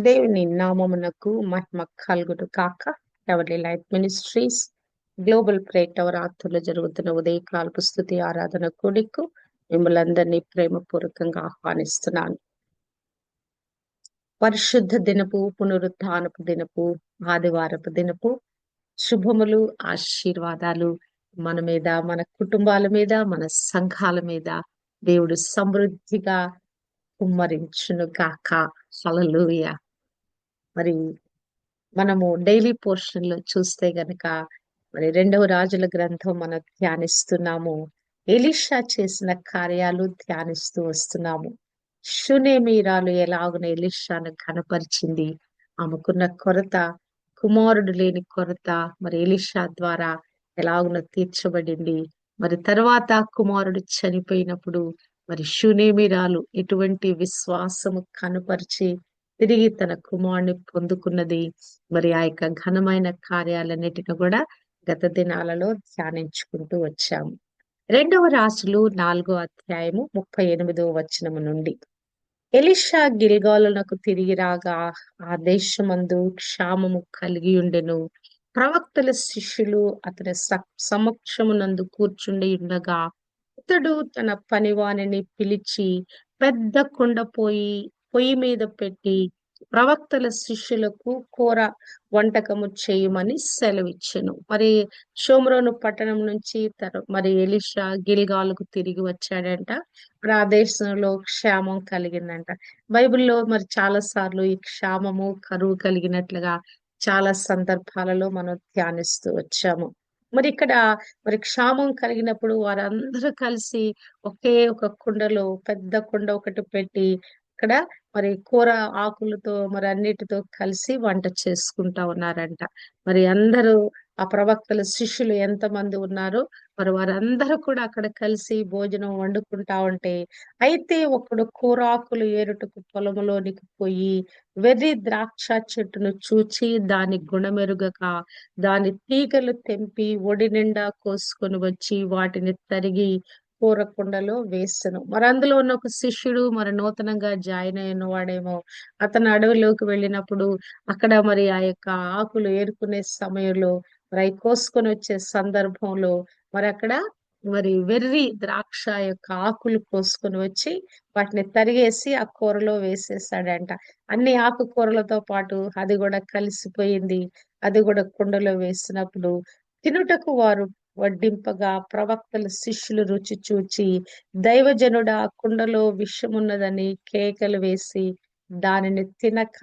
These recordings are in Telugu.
దేవుని నామమునకు మహిమ కలుగుడు కాక ఎవరి life ministries global prayer tower ఆత్మలో జరుగుతున్న ఉదయకాలపు స్థుతి ఆరాధన కూడికు మిమ్మల్ని అందరినీ ప్రేమపూర్వకంగా ఆహ్వానిస్తున్నాను. పరిశుద్ధ దినపు పునరుత్నపు దినపు ఆదివారపు దినపు శుభములు ఆశీర్వాదాలు మన మీద మన కుటుంబాల మీద మన సంఘాల మీద దేవుడు సమృద్ధిగా కుమ్మరించును గాక. హలలుయ మరి మనము డైలీ పోర్షన్లో చూస్తే గనక మరి రెండవ రాజుల గ్రంథం మనం ధ్యానిస్తున్నాము. ఎలిషా చేసిన కార్యాలు ధ్యానిస్తూ వస్తున్నాము. షునేమీరాలు ఎలాగున ఎలిషాను కనపరిచింది? ఆమెకున్న కొరత కుమారుడు లేని కొరత మరి ఎలిషా ద్వారా ఎలాగున తీర్చబడింది? మరి తర్వాత కుమారుడు చనిపోయినప్పుడు మరి షునేమిరాలు ఎటువంటి విశ్వాసము కనపరిచి తిరిగి తన కుమారుని పొందుకున్నది మరి ఆ యొక్క ఘనమైన కార్యాలన్నిటిని కూడా గత దినాలలో ధ్యానించుకుంటూ వచ్చాము రెండవ రాసులు నాలుగో అధ్యాయము ముప్పై ఎనిమిదో వచనము నుండి. ఎలిషా గిల్గాలునకు తిరిగి రాగా ఆ దేశమందు క్షామము కలిగి ఉండెను. ప్రవక్తల శిష్యులు అతని సమక్షమునందు కూర్చుండి ఉండగా ఇతడు తన పనివాణిని పిలిచి పెద్ద కుండ పోయి పొయ్యి మీద పెట్టి ప్రవక్తల శిష్యులకు కూర వంటకము చేయమని సెలవిచ్చెను. మరి షోమ్రోను పట్టణం నుంచి మరి ఎలిషా గిల్గాలకు తిరిగి వచ్చాడంట. మరి ఆ దేశంలో క్షామం కలిగిందంట. బైబిల్లో మరి చాలా సార్లు ఈ క్షామము కరువు కలిగినట్లుగా చాలా సందర్భాలలో మనం ధ్యానిస్తూ వచ్చాము. మరి ఇక్కడ మరి క్షామం కలిగినప్పుడు వారందరూ కలిసి ఒకే ఒక కుండలో పెద్ద కుండ ఒకటి పెట్టి ఇక్కడ మరి కూర ఆకులతో మరి అన్నిటితో కలిసి వంట చేసుకుంటా ఉన్నారంట. మరి అందరూ ఆ ప్రవక్తల శిష్యులు ఎంతమంది ఉన్నారో మరి వారందరూ కూడా అక్కడ కలిసి భోజనం వండుకుంటా ఉంటే అయితే ఒకడు కూరాకులు ఏరుటకు పొలంలోనికి పోయి వెర్రి ద్రాక్ష చెట్టును చూచి దాని గుణమెరుగక దాని తీగలు తెంపి ఒడి నిండా కోసుకొని వచ్చి వాటిని తరిగి కూరకుండలో వేసను మరి అందులో ఉన్న ఒక శిష్యుడు మరి నూతనంగా జాయిన్ అయిన వాడేమో అతను అడవిలోకి వెళ్ళినప్పుడు అక్కడ మరి ఆ యొక్క ఆకులు ఏరుకునే సమయంలో మరి అవి కోసుకొని వచ్చే సందర్భంలో మరి అక్కడ మరి వెర్రి ద్రాక్ష యొక్క ఆకులు కోసుకొని వచ్చి వాటిని తరిగేసి ఆ కూరలో వేసేసాడంట అన్ని ఆకుకూరలతో పాటు అది కూడా కలిసిపోయింది. అది కూడా కుండలో వేసినప్పుడు తినుటకు వారు వడ్డింపగా ప్రవక్తల శిష్యులు రుచి చూచి దైవజనుడ కుండలో విషమున్నదని కేకలు వేసి దానిని తినక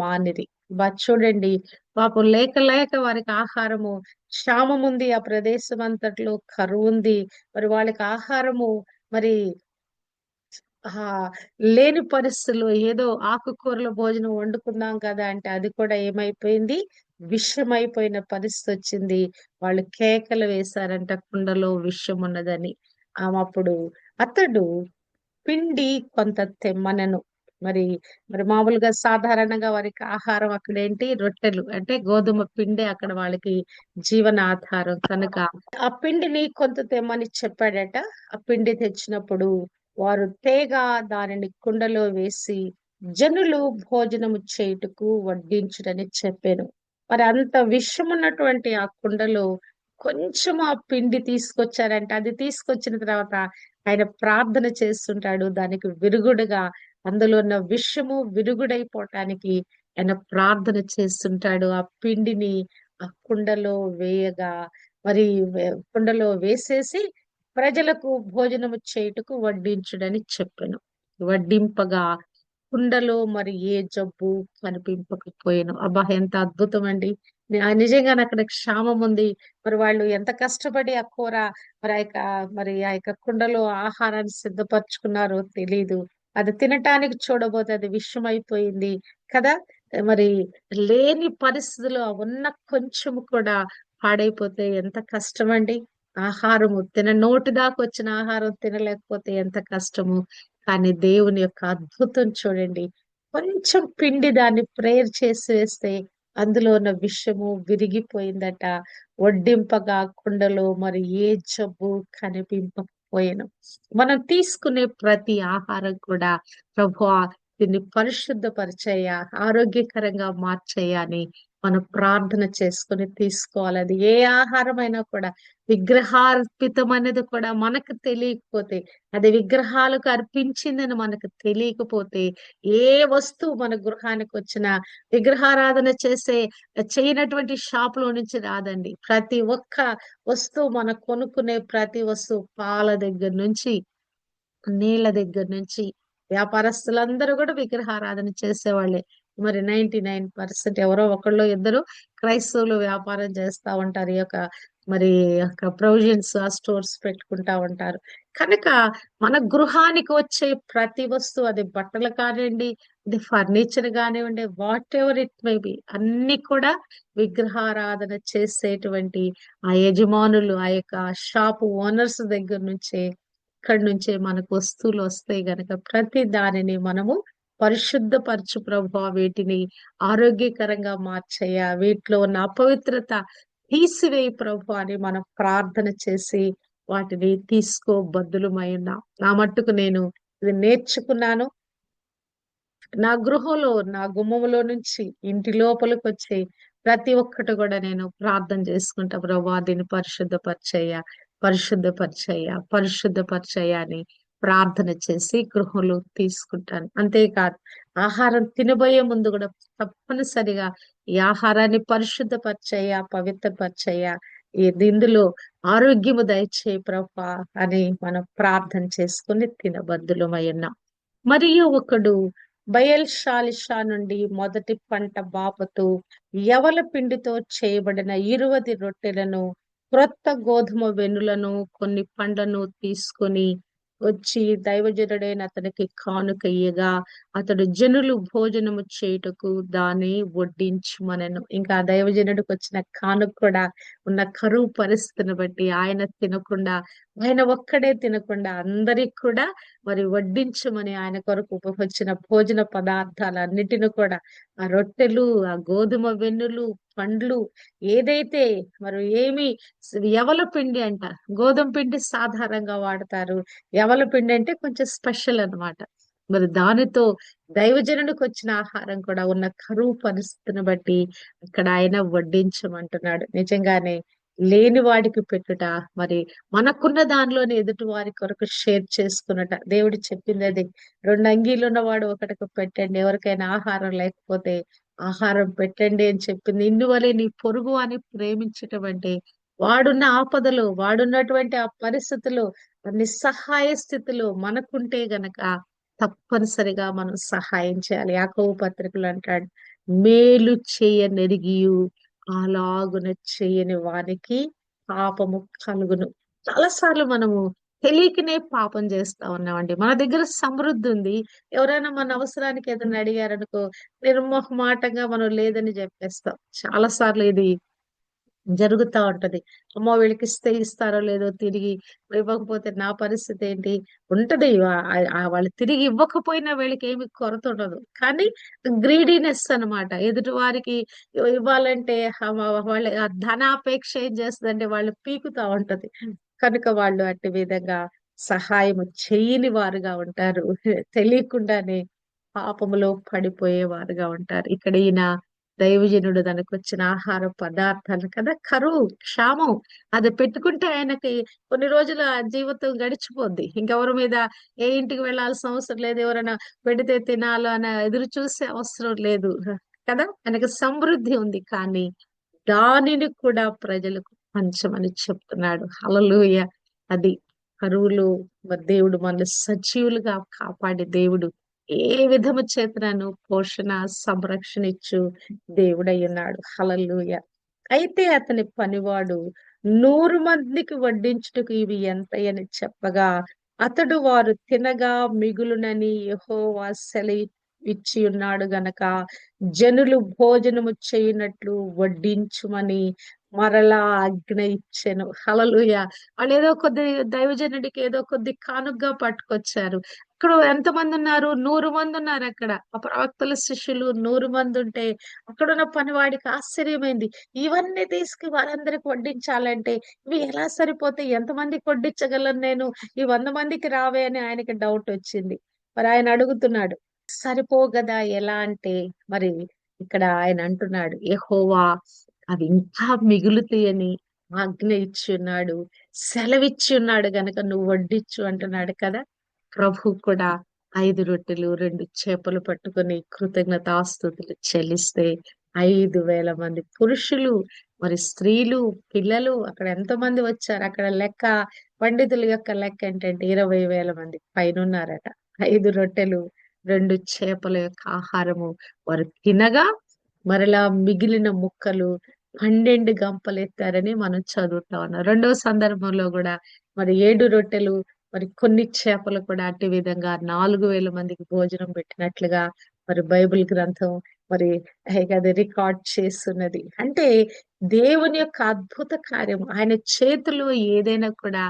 మానిరి. బా చూడండి పాపం లేక లేక వారికి ఆహారము క్షామం ఉంది ఆ ప్రదేశం అంతట్లో కరువు ఉంది మరి వాళ్ళకి ఆహారము మరి లేని పరిస్థితుల్లో ఏదో ఆకుకూరల భోజనం వండుకున్నాం కదా అంటే అది కూడా ఏమైపోయింది? విషమైపోయిన పరిస్థితి వచ్చింది. వాళ్ళు కేకలు వేశారంట కుండలో విషం ఉన్నదని. అప్పుడు అతడు పిండి కొంత తెమ్మనను. మరి మరి మామూలుగా సాధారణంగా వారికి ఆహారం అక్కడ ఏంటి? రొట్టెలు. అంటే గోధుమ పిండి అక్కడ వాళ్ళకి జీవన ఆధారం కనుక ఆ పిండిని కొంత తెమ్మని చెప్పాడట. ఆ పిండి తెచ్చినప్పుడు వారు తేగ దానిని కుండలో వేసి జనులు భోజనము చేయుటకు వడ్డించుడని చెప్పాను. మరి అంత విషం ఉన్నటువంటి ఆ కుండలో కొంచెం ఆ పిండి తీసుకొచ్చారంటే అది తీసుకొచ్చిన తర్వాత ఆయన ప్రార్థన చేస్తుంటాడు. దానికి విరుగుడుగా అందులో ఉన్న విషము విరుగుడైపోవటానికి ఆయన ప్రార్థన చేస్తుంటాడు. ఆ పిండిని ఆ కుండలో వేయగా మరి కుండలో వేసేసి ప్రజలకు భోజనము చేయుటకు వడ్డించుడని చెప్పాను. వడ్డింపగా కుండలో మరి ఏ జబ్బు కనిపింపకపోయాను. అబ్బా ఎంత అద్భుతం అండి నిజంగా అక్కడ క్షామం ఉంది. మరి వాళ్ళు ఎంత కష్టపడి ఆ కూర మరి ఆ యొక్క మరి ఆ యొక్క కుండలో ఆహారాన్ని సిద్ధపరచుకున్నారో తెలీదు. అది తినటానికి చూడబోతే అది విషమైపోయింది కదా. మరి లేని పరిస్థితిలో ఉన్న కొంచెం కూడా పాడైపోతే ఎంత కష్టం అండి ఆహారము తిన నోటి దాకా వచ్చిన ఆహారం తినలేకపోతే ఎంత కష్టము. కానీ దేవుని యొక్క అద్భుతం చూడండి. కొంచెం పిండి దాన్ని ప్రేయర్ చేసి వేస్తే అందులో ఉన్న విషము విరిగిపోయిందట. వడ్డింపగా కుండలో మరి ఏ జబ్బు కనిపింపకపోయాను. మనం తీసుకునే ప్రతి ఆహారం కూడా ప్రభు దీన్ని పరిశుద్ధపరిచేయ ఆరోగ్యకరంగా మార్చేయ అని మనం ప్రార్థన చేసుకుని తీసుకోవాలి. అది ఏ ఆహారమైనా కూడా విగ్రహార్పితం అనేది కూడా మనకు తెలియకపోతే అది విగ్రహాలకు అర్పించిందని మనకు తెలియకపోతే ఏ వస్తువు మన గృహానికి వచ్చినా విగ్రహారాధన చేసే చేయనటువంటి షాప్లో నుంచి రాదండి. ప్రతి ఒక్క వస్తువు మనం కొనుక్కునే ప్రతి వస్తువు పాల దగ్గర నుంచి నీళ్ళ దగ్గర నుంచి వ్యాపారస్తులందరూ కూడా విగ్రహారాధన చేసేవాళ్ళే. మరి నైన్టీ నైన్ పర్సెంట్ ఎవరో ఒకళ్ళు ఇద్దరు క్రైస్తవులు వ్యాపారం చేస్తా ఉంటారు. ఈ యొక్క మరి ప్రొవిజన్స్ ఆ స్టోర్స్ పెట్టుకుంటా ఉంటారు. కనుక మన గృహానికి వచ్చే ప్రతి వస్తువు అది బట్టలు కానివ్వండి అది ఫర్నిచర్ కానివ్వండి whatever it may be అన్ని కూడా విగ్రహారాధన చేసేటువంటి ఆ యజమానులు ఆ యొక్క షాప్ ఓనర్స్ దగ్గర నుంచే ఇక్కడి నుంచే మనకు వస్తువులు వస్తాయి గనక ప్రతి దానిని మనము పరిశుద్ధపరచు ప్రభు వీటిని ఆరోగ్యకరంగా మార్చేయ. వీటిలో ఉన్న అపవిత్రత తీసివేయి ప్రభు అని మనం ప్రార్థన చేసి వాటిని తీసుకో బద్దులమై ఉన్నాం. నా మట్టుకు నేను ఇది నేర్చుకున్నాను. నా గృహంలో నా గుమ్మములో నుంచి ఇంటి లోపలికి వచ్చే ప్రతి ఒక్కటి కూడా నేను ప్రార్థన చేసుకుంటా ప్రభా దీన్ని పరిశుద్ధపరిచయ్య పరిశుద్ధపరిచయ్య పరిశుద్ధపరిచయ్య అని ప్రార్థన చేసి గృహంలో తీసుకుంటాను. అంతేకాదు ఆహారం తినబోయే ముందు కూడా తప్పనిసరిగా ఈ ఆహారాన్ని పరిశుద్ధపరచయ్యా పవిత్రపరచయ్యా ఇందులో ఆరోగ్యము దయచే ప్రభా అని మనం ప్రార్థన చేసుకుని ఉన్నాం. మరియు ఒకడు బయల్షాలిషా నుండి మొదటి పంట బాపతు ఎవల పిండితో చేయబడిన ఇరువది రొట్టెలను క్రొత్త గోధుమ వెన్నులను కొన్ని పండ్లను తీసుకొని వచ్చి దైవజనుడైన అతనికి కానుకయ్యగా అతడు జనులు భోజనము చేయుటకు దాన్ని వడ్డించుమనను. ఇంకా దైవజనుడికి వచ్చిన కానుక కూడా ఉన్న కరువు పరిస్థితిని బట్టి ఆయన తినకుండా ఆయన ఒక్కడే తినకుండా అందరికి కూడా మరి వడ్డించమని ఆయన కొరకు వచ్చిన భోజన పదార్థాలన్నిటిని కూడా ఆ రొట్టెలు ఆ గోధుమ వెన్నులు పండ్లు ఏదైతే మరి ఏమి ఎవల పిండి అంట గోధుమ పిండి సాధారణంగా వాడతారు. ఎవల పిండి అంటే కొంచెం స్పెషల్ అనమాట మరి దానితో దైవజనుడికి వచ్చిన ఆహారం కూడా ఉన్న కరువు పరిస్థితిని బట్టి అక్కడ ఆయన వడ్డించమంటున్నాడు. నిజంగానే లేని వాడికి పెట్టుట మరి మనకున్న దానిలోనే ఎదుటి వారి కొరకు షేర్ చేసుకున్నట. దేవుడు చెప్పింది అది రెండు అంగీలు ఉన్నవాడు ఒకటికి పెట్టండి ఎవరికైనా ఆహారం లేకపోతే ఆహారం పెట్టండి అని చెప్పింది. ఇందువలే నీ పొరుగు అని ప్రేమించటం అంటే వాడున్న ఆపదలు వాడున్నటువంటి ఆ పరిస్థితులు నిస్సహాయ స్థితిలో మనకుంటే గనక తప్పనిసరిగా మనం సహాయం చేయాలి. యాకవ పత్రికలు అంటాడు మేలు చేయనెరిగియు అలాగున చేయని వానికి పాపము కలుగును. చాలాసార్లు మనము తెలియకనే పాపం చేస్తా ఉన్నామండి. మన దగ్గర సమృద్ధి ఉంది. ఎవరైనా మన అవసరానికి ఏదైనా అడిగారనుకో నిర్మోహమాటంగా మనం లేదని చెప్పేస్తాం. చాలా సార్లు ఇది జరుగుతూ ఉంటది. అమ్మో వీళ్ళకి ఇస్తే ఇస్తారో లేదో తిరిగి ఇవ్వకపోతే నా పరిస్థితి ఏంటి? ఉంటది. వాళ్ళు తిరిగి ఇవ్వకపోయినా వీళ్ళకి ఏమి కొరత ఉండదు. కానీ గ్రీడీనెస్ అనమాట ఎదుటి వారికి ఇవ్వాలంటే వాళ్ళ ధనాపేక్ష ఏం చేస్తుందంటే వాళ్ళు పీకుతా ఉంటది. కనుక వాళ్ళు అట్టి విధంగా సహాయం చేయని వారుగా ఉంటారు. తెలియకుండానే పాపములో పడిపోయే వారుగా ఉంటారు. ఇక్కడ ఈయన దైవజనుడు తనకు వచ్చిన ఆహార పదార్థాలు కదా కరువు క్షామం అది పెట్టుకుంటే ఆయనకి కొన్ని రోజుల జీవితం గడిచిపోద్ది. ఇంకెవరి మీద ఏ ఇంటికి వెళ్ళాల్సిన అవసరం లేదు ఎవరైనా పెడితే తినాలో అని ఎదురు చూసే అవసరం లేదు కదా. ఆయనకు సమృద్ధి ఉంది. కానీ దానిని కూడా ప్రజలకు పంచమని చెప్తున్నాడు. హలలుయ అది కరువులు దేవుడు మన సజీవులుగా కాపాడే దేవుడు. ఏ విధము చేతనను పోషణ సంరక్షణ ఇచ్చు దేవుడై ఉన్నాడు. హలలుయ అయితే అతని పనివాడు నూరు మందికి వడ్డించుటకు ఇవి ఎంతయని చెప్పగా అతడు వారు తినగా మిగులునని యహోవా సెలవి ఇచ్చి ఉన్నాడు గనక జనులు భోజనము చేయనట్లు వడ్డించుమని మరలా ఆజ్ఞ ఇచ్చాను. హలలుయ వాళ్ళు ఏదో కొద్ది దైవజనుడికి ఏదో కొద్ది కానుగ్గా పట్టుకొచ్చారు. అక్కడ ఎంతమంది ఉన్నారు? నూరు మంది ఉన్నారు అక్కడ. ఆ ప్రవక్తల శిష్యులు నూరు మంది ఉంటే అక్కడ ఉన్న పనివాడికి ఆశ్చర్యమైంది. ఇవన్నీ తీసుకు వారందరికి వడ్డించాలంటే ఇవి ఎలా సరిపోతే ఎంతమందికి వడ్డించగలను నేను? ఈ వంద మందికి రావే అని ఆయనకి డౌట్ వచ్చింది. మరి ఆయన అడుగుతున్నాడు సరిపోగదా? ఎలా అంటే మరి ఇక్కడ ఆయన అంటున్నాడు ఏహోవా అవి ఇంకా మిగులుతాయని ఆజ్ఞ ఇచ్చి ఉన్నాడు సెలవిచ్చి ఉన్నాడు గనక నువ్వు వడ్డిచ్చు అంటున్నాడు కదా. ప్రభు కూడా ఐదు రొట్టెలు రెండు చేపలు పట్టుకొని కృతజ్ఞతాస్తుతులు చెల్లిస్తే ఐదు వేల మంది పురుషులు మరి స్త్రీలు పిల్లలు అక్కడ ఎంతో మంది వచ్చారు? అక్కడ లెక్క పండితుల యొక్క లెక్క ఏంటంటే ఇరవై వేల మంది పైన ఉన్నారట ఐదు రొట్టెలు రెండు చేపల యొక్క ఆహారము వారు తినగా మరలా మిగిలిన ముక్కలు పన్నెండు గంపలు ఎత్తారని మనం చదువుతా ఉన్నాం. రెండవ సందర్భంలో కూడా మరి ఏడు రొట్టెలు మరి కొన్ని చేపలు కూడా అట్టి విధంగా నాలుగు వేల మందికి భోజనం పెట్టినట్లుగా మరి బైబిల్ గ్రంథం మరి అది రికార్డ్ చేస్తున్నది. అంటే దేవుని యొక్క అద్భుత కార్యం ఆయన చేతిలో ఏదైనా కూడా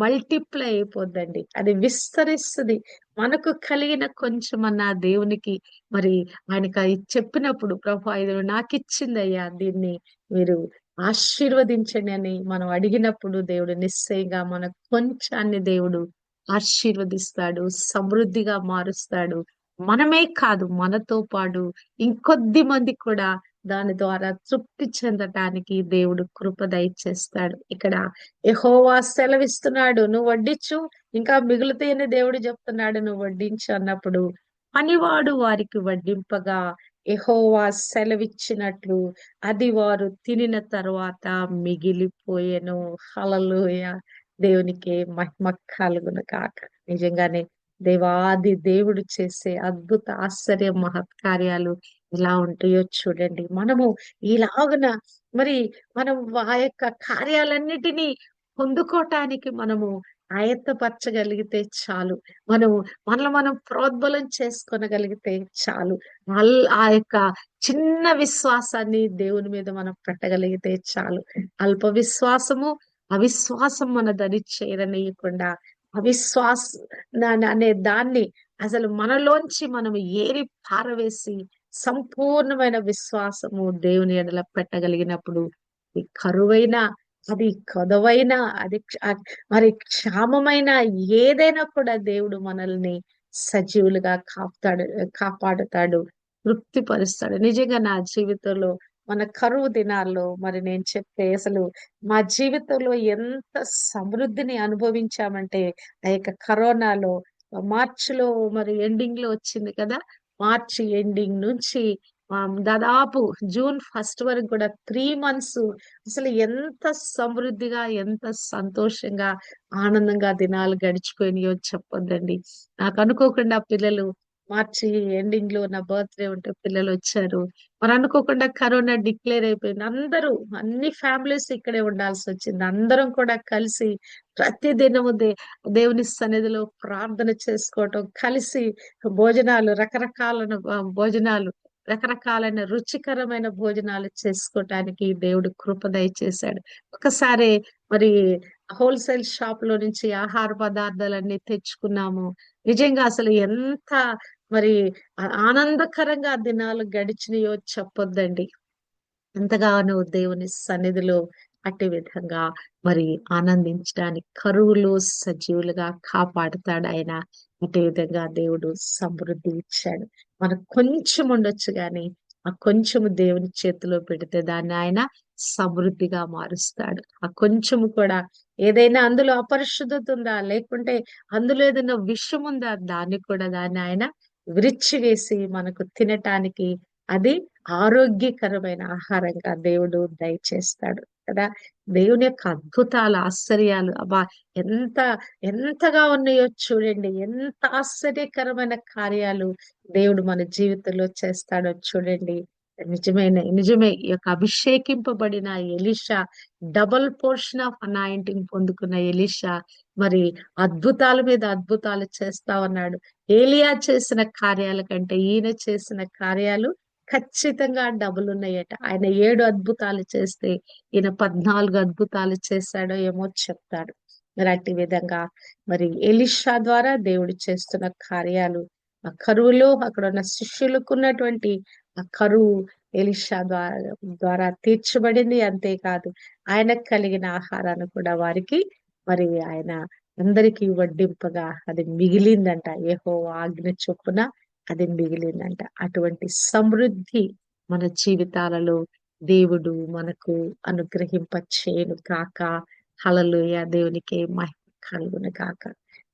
మల్టిప్లై అయిపోద్దండి. అది విస్తరిస్తుంది. మనకు కలిగిన కొంచెమన్నా దేవునికి మరి ఆయనకు చెప్పినప్పుడు ప్రభు ఇది నాకు ఇచ్చిందయ్యా దీన్ని మీరు ఆశీర్వదించండి అని మనం అడిగినప్పుడు దేవుడు నిశ్చయంగా మన కొంచాన్ని దేవుడు ఆశీర్వదిస్తాడు సమృద్ధిగా మారుస్తాడు. మనమే కాదు మనతో పాటు ఇంకొద్ది మంది కూడా దాని ద్వారా తృప్తి చెందటానికి దేవుడు కృప దయచేస్తాడు. ఇక్కడ యహోవా సెలవిస్తున్నాడు నువ్వు వడ్డించు ఇంకా మిగులుతాయని దేవుడు చెప్తున్నాడు నువ్వు వడ్డించు అన్నప్పుడు పనివాడు వారికి వడ్డింపగా ఎహోవా సెలవిచ్చినట్లు అది వారు తినిన తర్వాత మిగిలిపోయెను. హలలోయ దేవునికి మహిమ కలుగును కాక నిజంగానే దేవాది దేవుడు చేసే అద్భుత ఆశ్చర్య మహత్కార్యాలు ఎలా ఉంటాయో చూడండి. మనము ఇలాగున మరి మనం ఆ యొక్క కార్యాలన్నిటినీ పొందుకోవటానికి మనము ఆయత్తపరచగలిగితే చాలు. మనం మనలో మనం ప్రోద్బలం చేసుకొనగలిగితే చాలు. ఆ యొక్క చిన్న విశ్వాసాన్ని దేవుని మీద మనం పెట్టగలిగితే చాలు. అల్ప విశ్వాసము అవిశ్వాసం మన దరి చేరనీయకుండా అవిశ్వాస అనే దాన్ని అసలు మనలోంచి మనం ఏరి పారవేసి సంపూర్ణమైన విశ్వాసము దేవుని ఎడల పెట్టగలిగినప్పుడు కరువైన అది కొదవైనా అది మరి క్షామమైన ఏదైనా కూడా దేవుడు మనల్ని సజీవులుగా కాపుతాడు కాపాడుతాడు తృప్తిపరుస్తాడు. నిజంగా నా జీవితంలో మన కరువు దినాల్లో మరి నేను చెప్తే అసలు మా జీవితంలో ఎంత సమృద్ధిని అనుభవించామంటే ఆ యొక్క కరోనాలో మార్చిలో మరి ఎండింగ్లో వచ్చింది కదా మార్చి ఎండింగ్ నుంచి దాదాపు జూన్ ఫస్ట్ వరకు కూడా త్రీ మంత్స్ అసలు ఎంత సమృద్ధిగా ఎంత సంతోషంగా ఆనందంగా దినాలు గడిచిపోయినాయో చెప్పొద్దండి. నాకు అనుకోకుండా పిల్లలు మార్చి ఎండింగ్లో నా బర్త్డే ఉంటే పిల్లలు వచ్చారు. మరి అనుకోకుండా కరోనా డిక్లేర్ అయిపోయింది. అందరూ అన్ని ఫ్యామిలీస్ ఇక్కడే ఉండాల్సి వచ్చింది. అందరం కూడా కలిసి ప్రతి దినము దే దేవుని సన్నిధిలో ప్రార్థన చేసుకోవటం కలిసి భోజనాలు రకరకాల భోజనాలు రకరకాలైన రుచికరమైన భోజనాలు చేసుకోవటానికి దేవుడు కృప దయచేశాడు. ఒకసారి మరి హోల్సేల్ షాప్లో నుంచి ఆహార పదార్థాలన్నీ తెచ్చుకున్నాము. నిజంగా అసలు ఎంత మరి ఆనందకరంగా దినాలు గడిచినాయో చెప్పొద్దండి. ఎంతగానో దేవుని సన్నిధిలో అట్టి విధంగా మరి ఆనందించడానికి కరువులు సజీవులుగా కాపాడుతాడు ఆయన. అదే విధంగా దేవుడు సమృద్ధి ఇచ్చాడు. మనకు కొంచెం ఉండొచ్చు కానీ ఆ కొంచెము దేవుని చేతిలో పెడితే దాన్ని ఆయన సమృద్ధిగా మారుస్తాడు. ఆ కొంచెము కూడా ఏదైనా అందులో అపరిశుద్ధత ఉందా? లేకుంటే అందులో ఏదైనా విషం ఉందా దాన్ని కూడా దాన్ని ఆయన విరిచివేసి మనకు తినటానికి అది ఆరోగ్యకరమైన ఆహారంగా దేవుడు దయచేస్తాడు కదా? దేవుని యొక్క అద్భుతాలు ఆశ్చర్యాలు అబ్బా! ఎంత ఎంతగా ఉన్నాయో చూడండి ఎంత ఆశ్చర్యకరమైన కార్యాలు దేవుడు మన జీవితంలో చేస్తాడో చూడండి. నిజమైన నిజమే ఈ యొక్క అభిషేకింపబడిన Elisha double portion of anointing పొందుకున్న ఎలిషా మరి అద్భుతాల మీద అద్భుతాలు చేస్తా ఉన్నాడు. ఏలియా చేసిన కార్యాల కంటే ఈయన చేసిన కార్యాలు ఖచ్చితంగా డబుల్ ఉన్నాయట. ఆయన ఏడు అద్భుతాలు చేస్తే ఈయన పద్నాలుగు అద్భుతాలు చేస్తాడో ఏమో చెప్తాడు. మరి అట్టి విధంగా మరి ఎలిషా ద్వారా దేవుడు చేస్తున్న కార్యాలు ఆ కరువులో అక్కడ ఉన్న శిష్యులకు ఉన్నటువంటి ఆ కరువు ఎలిషా ద్వారా ద్వారా తీర్చబడింది. అంతేకాదు ఆయనకు కలిగిన ఆహారాన్ని కూడా వారికి మరి ఆయన అందరికీ వడ్డింపగా అది మిగిలిందంట. ఏహో ఆజ్ఞ చొప్పున అది మిగిలిందంట. అటువంటి సమృద్ధి మన జీవితాలలో దేవుడు మనకు అనుగ్రహింపచ్చేను కాక హలలుయ దేవునికి మహిమ కలుగును కాక